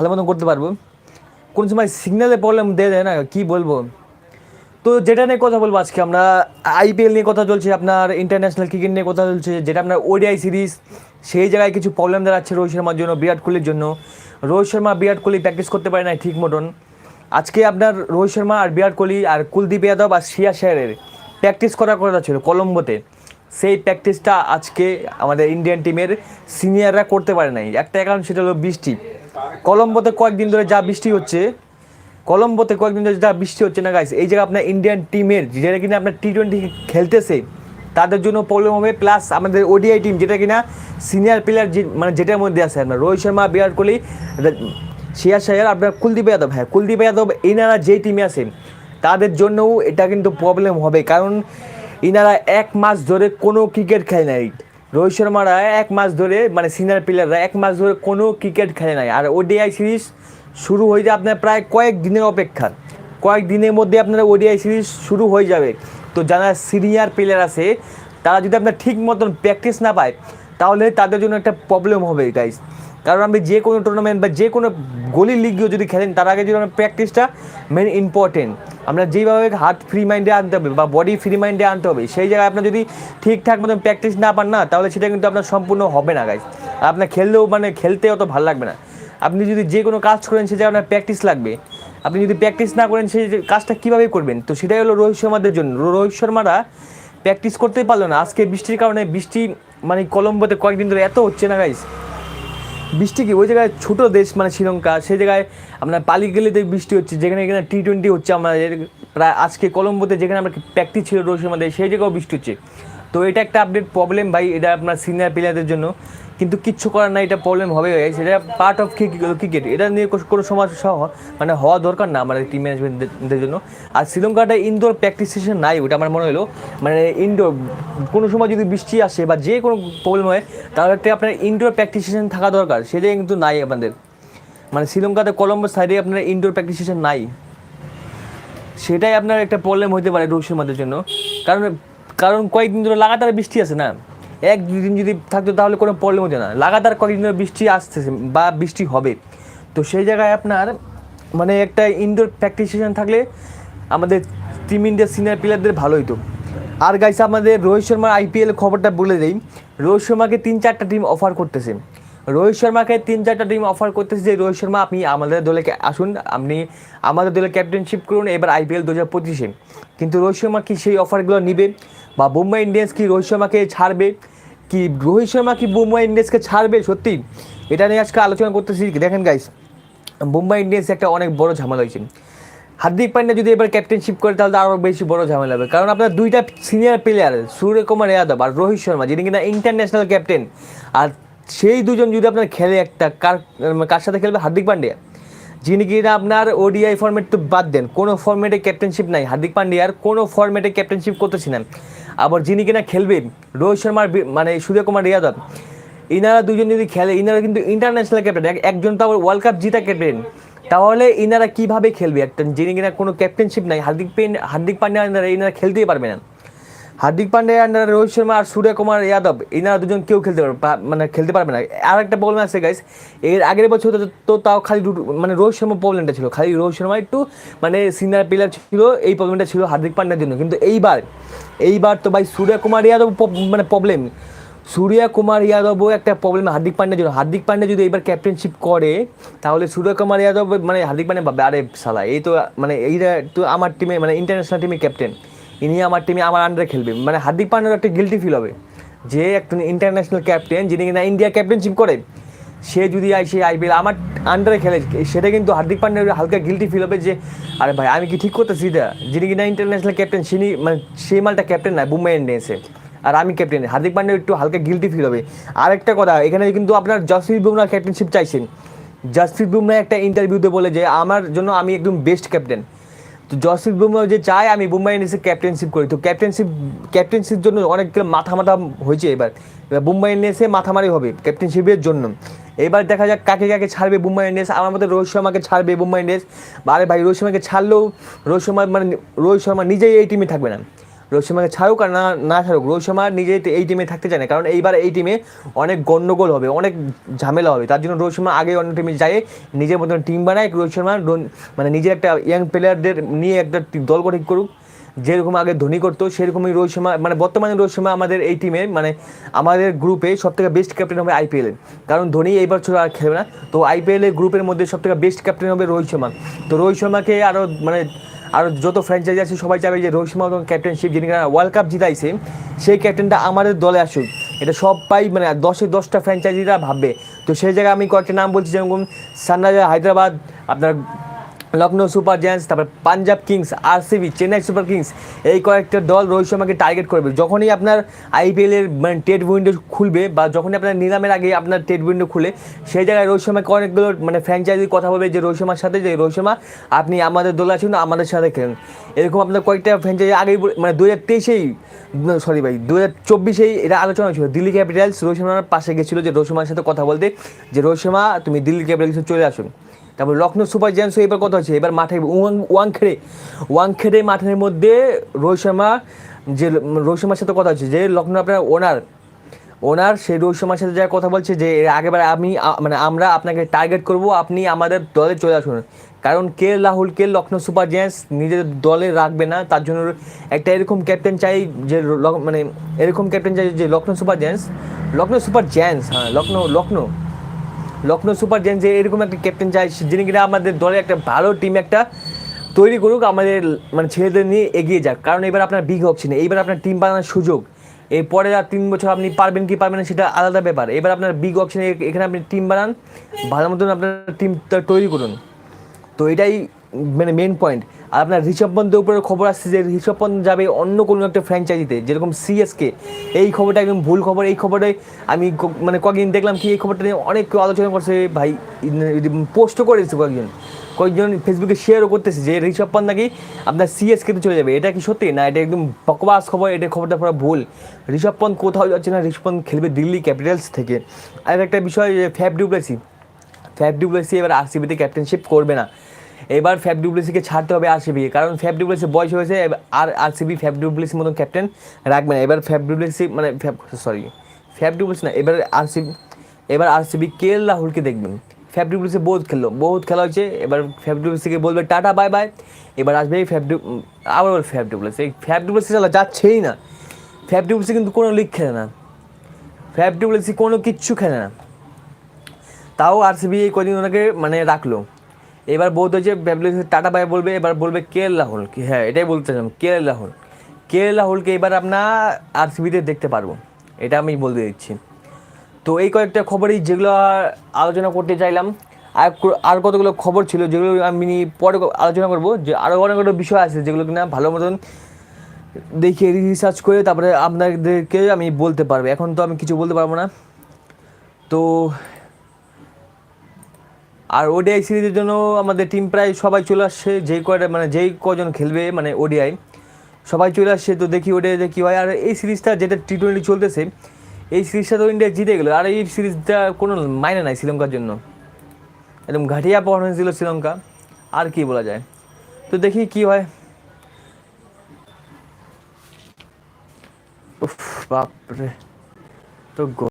ভালো মতন করতে পারব। কোন সময় সিগন্যালে প্রবলেম দিয়ে দেয় না, কি বলব? তো যেটা নিয়ে কথা বলব আজকে আমরা আইপিএল নিয়ে কথা চলছে, আপনার ইন্টারন্যাশনাল ক্রিকেট নিয়ে কথা চলছে, যেটা আপনার ওডিআই সিরিজ সেই জায়গায় কিছু প্রবলেম দাঁড়াচ্ছে রোহিত শর্মার জন্য, বিরাট কোহলির জন্য। রোহিত শর্মা বিরাট কোহলি প্র্যাকটিস করতে পারে না ঠিক মতন। আজকে আপনার রোহিত শর্মা আর বিরাট কোহলি আর কুলদীপ যাদব আর শ্রিয়া শেয়ারের প্র্যাকটিস করার কথা ছিল কলম্বোতে। সেই প্র্যাকটিসটা আজকে আমাদের ইন্ডিয়ান টিমের সিনিয়ররা করতে পারে নাই। একটা কারণ সেটা হলো বৃষ্টি। কলম্বোতে কয়েকদিন ধরে যা বৃষ্টি হচ্ছে, কলম্বোতে কয়েকদিন ধরে যা বৃষ্টি হচ্ছে না গাইস এই জায়গায় আপনার ইন্ডিয়ান টিমের যেটা কিনা আপনার টি টোয়েন্টি খেলতেছে, তাদের জন্য প্রবলেম হবে প্লাস আমাদের ওডিআই টিম যেটা কিনা সিনিয়র প্লেয়ার যে মানে যেটার মধ্যে আছে আপনার রোহিত শর্মা, বিরাট কোহলি শ্রেয়া শায়ার আপনার কুলদীপ যাদব হ্যাঁ কুলদীপ যাদব এনারা যে টিমে আছেন তাদের জন্যও এটা কিন্তু প্রবলেম হবে, কারণ ইনারা এক মাস ধরে কোনো ক্রিকেট খেলে নাই। রোহিত শর্মারা এক মাস ধরে মানে সিনিয়র প্লেয়াররা এক মাস ধরে কোনো ক্রিকেট খেলে নাই। আর ওডিআই সিরিজ শুরু হয়ে আপনার প্রায় কয়েক দিনের অপেক্ষা। কয়েক দিনের মধ্যে আপনার ওডিআই সিরিজ শুরু হয়ে যাবে। তো যারা সিনিয়র প্লেয়ার আছে, তারা যদি আপনার ঠিক মতন প্র্যাকটিস না পায়, তাহলে তাদের জন্য একটা প্রবলেম হবে গাইস কারণ আপনি যে কোনো টুর্নামেন্ট বা যে কোনো গলি লিগও যদি খেলেন, তার আগে যদি আপনার প্র্যাকটিসটা মেন ইম্পর্টেন্ট আমরা যেইভাবে হাত ফ্রি মাইন্ডে আনতে হবে বা বডি ফ্রি মাইন্ডে আনতে হবে, সেই জায়গায় আপনার যদি ঠিকঠাক মতন প্র্যাকটিস না পান না, তাহলে সেটা কিন্তু আপনার সম্পূর্ণ হবে না গাইস আপনার খেললেও মানে খেলতে অত ভালো লাগবে না। আপনি যদি যে কোনো কাজ করেন, সে জায়গায় আপনার প্র্যাকটিস লাগবে। আপনি যদি প্র্যাকটিস না করেন সেই কাজটা কীভাবে করবেন? তো সেটাই হলো রোহিত শর্মাদের জন্য। রোহিত শর্মারা প্র্যাকটিস করতেই পারল না। আজকে বৃষ্টির কারণে বৃষ্টি মানে কলম্বোতে কয়েকদিন ধরে এত হচ্ছে না গাইস বৃষ্টি কি? ওই জায়গায় ছোটো দেশ মানে শ্রীলঙ্কা, সেই জায়গায় আপনার পালিগেলিতে বৃষ্টি হচ্ছে, যেখানে এখানে টি টোয়েন্টি হচ্ছে আমাদের, প্রায় আজকে কলম্বোতে যেখানে আমরা প্র্যাকটিস ছিল রোহিত আমাদের, সেই জায়গাও বৃষ্টি হচ্ছে। তো এটা একটা আপডেট প্রবলেম ভাই, এটা আপনার সিনিয়র প্লেয়ারদের জন্য। কিন্তু কিচ্ছু করার নাই, এটা প্রবলেম হবে সেটা পার্ট অফ ক্রিকেট এটা নিয়ে কোনো সমস্যা মানে হওয়া দরকার না আমাদের টিম ম্যানেজমেন্টদের জন্য। আর শ্রীলঙ্কাটা ইনডোর প্র্যাকটিস সেশন নাই, ওটা আমার মনে হলো। মানে ইনডোর কোনো সময় যদি বৃষ্টি আসে বা যে কোনো প্রবলেম হয়, তাহলে একটা আপনার ইনডোর প্র্যাকটিস সেশন থাকা দরকার। সেটাই কিন্তু নাই আপনাদের মানে শ্রীলঙ্কাতে কলম্বো সাইডে আপনার ইনডোর প্র্যাকটিস সেশন নাই। সেটাই আপনার একটা প্রবলেম হতে পারে রোহিত শর্মাদের জন্য। কারণ কারণ কয়েকদিন ধরে লাগাতার বৃষ্টি আছে না? এক দুদিন যদি থাকতো তাহলে কোনো প্রবলেম হতো না। লাগাতার কয়েকদিন ধরে বৃষ্টি আসতেছে বা বৃষ্টি হবে। তো সেই জায়গায় আপনার মানে একটা ইনডোর প্র্যাকটিস সেশন থাকলে আমাদের টিম ইন্ডিয়ার সিনিয়র প্লেয়ারদের ভালো হতো আর গাইস আমাদের রোহিত শর্মার আইপিএল খবরটা বলে দেই। রোহিত শর্মাকে তিন চারটা টিম অফার করতেছে। রোহিত শর্মাকে তিন চারটা টিম অফার করতেছে যে, রোহিত শর্মা, আপনি আমাদের দলে আসুন, আপনি আমাদের দলে ক্যাপ্টেনশিপ করুন, এবার আইপিএল দু হাজার পঁচিশে। কিন্তু রোহিত শর্মা কি সেই অফারগুলো নিবে? বা মুম্বাই ইন্ডিয়ান্স কি রোহিত শর্মাকে ছাড়বে? কি রোহিত শর্মা কি মুম্বাই ইন্ডিয়ান্সকে ছাড়বে? সত্যি, এটা নিয়ে আজকে আলোচনা করতেছি। দেখেন গাইস মুম্বাই ইন্ডিয়ান্স একটা অনেক বড় ঝামেলা হয়েছে। হার্দিক পান্ডা যদি এবার ক্যাপ্টেনশিপ করে, তাহলে আরও বেশি বড় ঝামেলা হবে। কারণ আপনার দুইটা সিনিয়র প্লেয়ার সূর্যকুমার যাদব আর রোহিত শর্মা, যিনি কিনা ইন্টারন্যাশনাল ক্যাপ্টেন আর সেই দুজন যদি আপনার খেলে একটা, কার কার সাথে খেলবে? হার্দিক পান্ডিয়া। যিনি কিনা আপনার ওডিআই ফর্মেট তো বাদ দেন, কোনো ফর্মেটে ক্যাপ্টেনশিপ নাই। হার্দিক পান্ডিয়ার কোনো ফর্মেটে ক্যাপ্টেনশিপ করতেছি না। আবার যিনি কিনা খেলবে, রোহিত শর্মার মানে সূর্যকুমার যাদব ইনারা দুজন যদি খেলে, ইনারা কিন্তু ইন্টারন্যাশনাল ক্যাপ্টেন একজন তো আবার ওয়ার্ল্ড কাপ জিতা ক্যাপ্টেন তাহলে ইনারা কীভাবে খেলবে একটা? যিনি কিনা কোনো ক্যাপ্টেনশিপ নাই, হার্দিক পেন, হার্দিক পান্ডিয়া ইনারা ইনারা খেলতেই পারবে না। হার্দিক পান্ডিয়া আন্ডার রোহিত শর্মা আর সূর্যকুমার যাদব, এনারা দুজন কেউ খেলতে পারবে মানে খেলতে পারবে না। আর একটা প্রবলেম আছে গাইস এর আগের বছর তো- তাও খালি মানে রোহিত শর্মা প্রবলেমটা ছিল। খালি রোহিত শর্মা একটু মানে সিনিয়র প্লেয়ার ছিল, এই প্রবলেমটা ছিল হার্দিক পান্ডিয়ার জন্য। কিন্তু এইবার এইবার তো ভাই সূর্যকুমার যাদব মানে প্রবলেম সূর্যা কুমার যাদবও একটা প্রবলেম হার্দিক পান্ডের জন্য। হার্দিক পান্ডে যদি এবার ক্যাপ্টেনশিপ করে, তাহলে সূর্য কুমার যাদব মানে হার্দিক পান্ডে ভাববে আরে সালা এই তো মানে এইটা তো আমার টিমে মানে ইন্টারন্যাশনাল টিমের ক্যাপ্টেন ইনি আমার টিমে আমার আন্ডারে খেলবে। মানে হার্দিক পান্ডের একটা গিলটি ফিল হবে। যে একটা ইন্টারন্যাশনাল ক্যাপ্টেন যিনি কিনা ইন্ডিয়া ক্যাপ্টেনশিপ করে, সে যদি সে আইপিএল আমার আন্ডারে খেলে, সেটা কিন্তু হার্দিক পান্ডের হালকা গিলটি ফিল হবে যে, আরে ভাই, আমি কি ঠিক করতেছি এটা? যিনি কিনা ইন্টারন্যাশনাল ক্যাপ্টেন তিনি মানে সেই মালটা ক্যাপ্টেন না মুম্বাই ইন্ডিয়ান্সে আর আমি ক্যাপ্টেন হার্দিক পান্ডে একটু হালকা গিলটি ফিল হবে। আরেকটা কথা, এখানে কিন্তু আপনার জসপ্রীত বুমরা ক্যাপ্টেনশিপ চাইছেন। জসপ্রীত বুমরা একটা ইন্টারভিউতে বলে যে, আমার জন্য আমি একদম বেস্ট ক্যাপ্টেন তো জসপ্রীত বুমরা যে চায়, আমি বুম্বাই ইন্ডিয়ান্সে ক্যাপ্টেনশিপ করি। তো ক্যাপ্টেনশিপ ক্যাপ্টেন্সির জন্য অনেকগুলো মাথা মাথা হয়েছে এবার। এবার বুম্বাই ইন্ডিয়ান্সে মাথামারি হবে ক্যাপ্টেনশিপের জন্য। এবার দেখা যাক কাকে কাকে ছাড়বে মুম্বাই ইন্ডিয়ান্স আমার মধ্যে রোহিত শর্মাকে ছাড়বে মুম্বাই ইন্ডিয়ান্স আরে ভাই, রোহিত শর্মাকে ছাড়লেও রোহিত শর্মা মানে রোহিত শর্মা নিজেই এই টিমে থাকবে না। রোহিত শর্মাকে ছাড়ুক আর না না ছাড়ুক রোহিত শর্মা নিজে এই টিমে থাকতে চায় না। কারণ এইবার এই টিমে অনেক গণ্ডগোল হবে, অনেক ঝামেলা হবে। তার জন্য রোহিত শর্মা আগে অন্য টিমে যায়, নিজের মতন টিম বানায় রোহিত শর্মা মানে নিজের একটা ইয়াং প্লেয়ারদের নিয়ে একটা দল গঠন করুক। যেরকম আগে ধোনি করতো, সেরকমই রোহিত শর্মা মানে বর্তমানে রোহিত শর্মা আমাদের এই টিমে মানে আমাদের গ্রুপে সব থেকে বেস্ট ক্যাপ্টেন হবে আইপিএলের কারণ ধোনি এই বছর আর খেলবে না। তো আইপিএল গ্রুপের মধ্যে সব থেকে বেস্ট ক্যাপ্টেন হবে রোহিত শর্মা তো রোহিত শর্মাকে আরও মানে আর যত ফ্র্যাঞ্চাইজি আছে, সবাই চাবে যে রোহিত শর্মা ক্যাপ্টেনশিপ যিনি ওয়ার্ল্ড কাপ জিতাইছে, সেই ক্যাপ্টেনটা আমাদের দলে আসুক। এটা সবাই মানে দশে দশটা ফ্র্যাঞ্চাইজিরা ভাববে। তো সেই জায়গায় আমি কয়েকটা নাম বলছি, যেমন সানরাইজার হায়দ্রাবাদ, আপনার লখনৌ সুপার জায়ান্টস, তারপর Punjab kings, RCB, Chennai super kings, এই কয়েকটা দল রোহিত শর্মাকে টার্গেট করবে। যখনই আপনার আইপিএলের মানে টেট উইন্ডো খুলবে বা যখনই আপনার নিলামের আগে আপনার টেট উইন্ডো খুলে, সেই জায়গায় রোহিত শর্মাকে অনেকগুলো মানে ফ্র্যাঞ্চাইজির কথা বলবে যে রোহিত শর্মার সাথে, যে রোহিত শর্মা, আপনি আমাদের দল আছেন, আমাদের সাথে খেলেন। এরকম আপনার কয়েকটা ফ্র্যাঞ্চাইজি আগেই মানে দু হাজার তেইশেই সরি ভাই দু হাজার চব্বিশেই এটা আলোচনা ছিল দিল্লি ক্যাপিটালস রোহিত শর্মার পাশে গেছিল যে রোহিত শর্মার সাথে কথা বলতে, যে রোহিত শর্মা, তুমি দিল্লি ক্যাপিটালসে চলে আসুন। তারপর লখনৌ সুপার জায়ান্টস এবার কথা হচ্ছে? এবার মাঠে ওয়াং ওয়াংখেড়ে ওয়াংখেড়ে মাঠের মধ্যে রোহিত শর্মা যে রোহিত শর্মার সাথে কথা হচ্ছে, যে লখনৌ আপনার ওনার ওনার সেই রোহিত শর্মার সাথে যা কথা বলছে, যে আগেবার আমি মানে আমরা আপনাকে টার্গেট করব, আপনি আমাদের দলে চলে আসুন। কারণ কে রাহুল রাহুলকে লখনৌ সুপার জায়ান্টস নিজের দলে রাখবে না, তার জন্য একটা এরকম ক্যাপ্টেন চাই যে মানে এরকম ক্যাপ্টেন চাই যে Lucknow super giants Lucknow super giants হ্যাঁ লখনৌ লখনৌ লখনৌ সুপার জায়ান্টস যে এরকম একটা ক্যাপ্টেন চাই, যিনি কিনা আমাদের দলে একটা ভালো টিম একটা তৈরি করুক, আমাদের মানে ছেলেদের নিয়ে এগিয়ে যাক। কারণ এবার আপনার বিগ অপশন এইবার আপনার টিম বানানোর সুযোগ। এরপরে আর তিন বছর আপনি পারবেন কি পারবেন না, সেটা আলাদা ব্যাপার। এবার আপনার বিগ অপশনে এখানে আপনি টিম বানান, ভালো মতন আপনার টিমটা তৈরি করুন। তো এটাই মানে মেন পয়েন্ট আর আপনার ঋষভ পন্থের উপরে খবর আসছে যে ঋষভ পন্থ যাবে অন্য কোনো একটা ফ্র্যাঞ্চাইজিতে যেরকম সিএসকে এই খবরটা একদম ভুল খবর। এই খবরে আমি মানে কয়েকদিন দেখলাম কি এই খবরটা নিয়ে অনেক আলোচনা করছে। ভাই পোস্টও করেছে কয়েকজন। কয়েকজন ফেসবুকে শেয়ারও করতেছে যে ঋষভ পন্থ নাকি আপনার সিএসকেতে চলে যাবে। এটা কি সত্যি? না, এটা একদম বকবাস খবর, এটা খবরটা পুরো ভুল। ঋষভ পন্থ কোথাও যাচ্ছে না, ঋষভ পন্থ খেলবে দিল্লি ক্যাপিটালস থেকে। আর একটা বিষয় ফ্যাব ডিউপ্লেসি ফ্যাব ডিউপ্লেসি এবার আরসিবিতে ক্যাপ্টেনশিপ করবে না। এবার ফ্যাব ডিউপ্লেসিকে ছাড়তে হবে আরসিবি কারণ ফ্যাব ডিউপ্লেসি বয়স হয়েছে আর আরসিবি ফ্যাব ডিউপ্লেসির মতন ক্যাপ্টেন রাখবে না এবার ফ্যাব ডিউপ্লেসি মানে সরি ফ্যাব ডিউপ্লেসি না এবার আরসিবি এবার আরসিবি কে এল রাহুলকে দেখবেন ফ্যাব ডিউপ্লেসি বহুত খেললো বহুত খেলা হয়েছে এবার ফ্যাব ডিউপ্লেসিকে বলবে টাটা বাই বাই এবার আসবে ফ্যাব ডিউ আবার ফ্যাব এই ফ্যাব ডিউপ্লেসি চালা যাচ্ছেই না ফ্যাব ডিউপ্লেসি কিন্তু কোনো লিগ খেলে না ফ্যাব ডিউপ্লেসি কোনো কিচ্ছু খেলে না তাও আরসিবি এই কদিন ওনাকে মানে রাখল এবার হয়েছে ব্যাবলিস টাটা বাই বলবে, এবার বলবে কে রাহুল কি হ্যাঁ এটাই বলতে চাইলাম কে রাহুল কে রাহুলকে এবার আপনার আরসিবিতে দেখতে পারব, এটা আমি বলতে দিচ্ছি। তো এই কয়েকটা খবরই যেগুলো আলোচনা করতে চাইলাম, আর আর কতগুলো খবর ছিল যেগুলো আমি পরে আলোচনা করব, যে আরও অনেকগুলো বিষয় আছে যেগুলো কিনা ভালো মতন দেখে রিসার্চ করে তারপরে আপনাদেরকে আমি বলতে পারব। এখন তো আমি কিছু বলতে পারব না। তো আর ওডিআই সিরিজের জন্য আমাদের টিম প্রায় সবাই চলে আসছে যেই কয়টা মানে যেই কজন খেলবে মানে ওডিআই সবাই চলে আসছে, তো দেখি ওডিআইতে কী হয়। আর এই সিরিজটা যেটা টি টোয়েন্টি চলতেছে, এই সিরিজটা তো ইন্ডিয়া জিতে গেলো। আর এই সিরিজটা কোনো মাইনে নাই শ্রীলঙ্কার জন্য। একদম ঘাটিয়া পারফরমেন্স ছিল শ্রীলঙ্কা। আর কি বলা যায়। তো দেখি কি হয়। বাপরে। তো